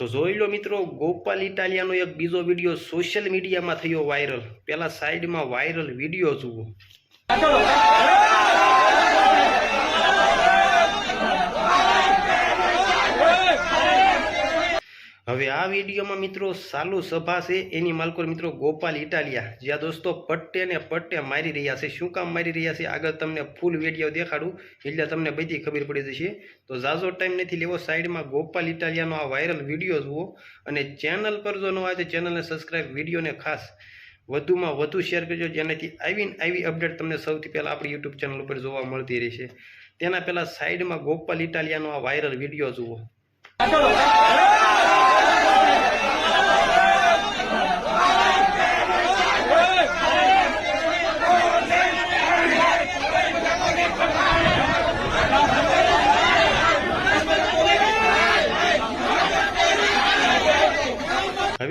તો જોઈ લો મિત્રો, ગોપાલ ઇટાલિયાનો એક બીજો વીડિયો સોશિયલ મીડિયામાં થયો વાયરલ પેલા સાઈડમાં વાયરલ વીડિયો જુઓ. હવે આ વિડીયોમાં મિત્રો સાલુ સભા છે. એની માલકોર મિત્રો ગોપાલ ઇટાલિયા. જ્યાં દોસ્તો પટ્ટે ને પટ્ટે મારી રહ્યા છે. શું કામ મારી રહ્યા છે? આગળ તમને ફૂલ વીડિયો દેખાડું. એટલે તમને બધી ખબર પડી જશે. તો ઝાઝો ટાઈમ નથી લેવો. સાઈડમાં ગોપાલ ઇટાલિયાનો આ વાયરલ વીડિયો જુઓ. અને ચેનલ પર જો ન તો ચેનલને સબસ્ક્રાઈબ વિડીયોને ખાસ વધુમાં વધુ શેર કરજો. જેનાથી આવીને આવી અપડેટ તમને સૌથી પહેલાં આપણી યુટ્યુબ ચેનલ ઉપર જોવા મળતી રહેશે. તેના પહેલાં સાઈડમાં ગોપાલ ઇટાલિયાનો આ વાયરલ વીડિયો જુઓ.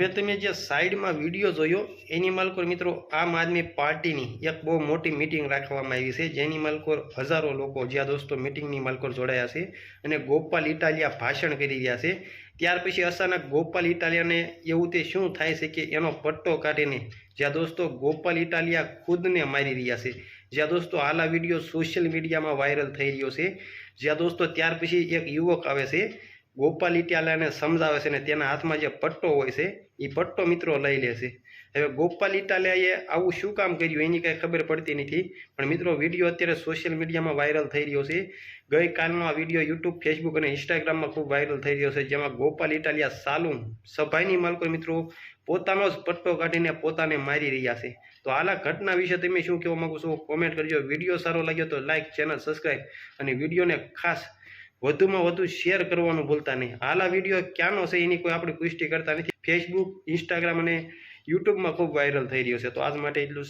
હવે તમે જે સાઈડમાં વીડિયો જોયો, એની માલકોર મિત્રો આમ આદમી પાર્ટીની એક બહુ મોટી મિટિંગ રાખવામાં આવી છે, જેની માલકોર હજારો લોકો, જ્યાં દોસ્તો મિટિંગની માલકોર જોડાયા છે અને ગોપાલ ઇટાલિયા ભાષણ કરી રહ્યા છે. ત્યાર પછી અચાનક ગોપાલ ઇટાલિયાને એવું તે શું થાય છે કે એનો પટ્ટો કાઢીને જ્યાં દોસ્તો ગોપાલ ઇટાલિયા ખુદને મારી રહ્યા છે. જ્યાં દોસ્તો આલા વીડિયો સોશિયલ મીડિયામાં વાયરલ થઈ રહ્યો છે. જ્યાં દોસ્તો ત્યાર પછી એક યુવક આવે છે ગોપાલ ઇટિયાલાને સમજાવે છે અને તેના હાથમાં જે પટ્ટો હોય છે એ પટ્ટો મિત્રો લઈ લે છે. હવે ગોપાલ ઇટાલિયાએ આવું શું કામ કર્યું એની કાંઈ ખબર પડતી નથી, પણ મિત્રો વીડિયો અત્યારે સોશિયલ મીડિયામાં વાયરલ થઈ રહ્યો છે. ગઈકાલનો આ વીડિયો યુટ્યુબ, ફેસબુક અને ઇન્સ્ટાગ્રામમાં ખૂબ વાયરલ થઈ રહ્યો છે, જેમાં ગોપાલ ઇટાલિયા સાલુમ સભાની માલકો મિત્રો પોતાનો જ પટ્ટો કાઢીને પોતાને મારી રહ્યા છે. તો આલા ઘટના વિશે તમે શું કહેવા માંગો છો? કોમેન્ટ કરજો. વીડિયો સારો લાગ્યો તો લાઇક ચેનલ સબસ્ક્રાઈબ અને વિડીયોને ખાસ વધુમાં વધુ શેર કરવાનું ભૂલતા નહીં. હાલ આ વીડિયો ક્યાંનો છે એની કોઈ આપણે પુષ્ટિ કરતા નથી. ફેસબુક ઇન્સ્ટાગ્રામ અને યુટ્યુબમાં ખૂબ વાયરલ થઈ રહ્યો છે. તો આજ માટે એટલું.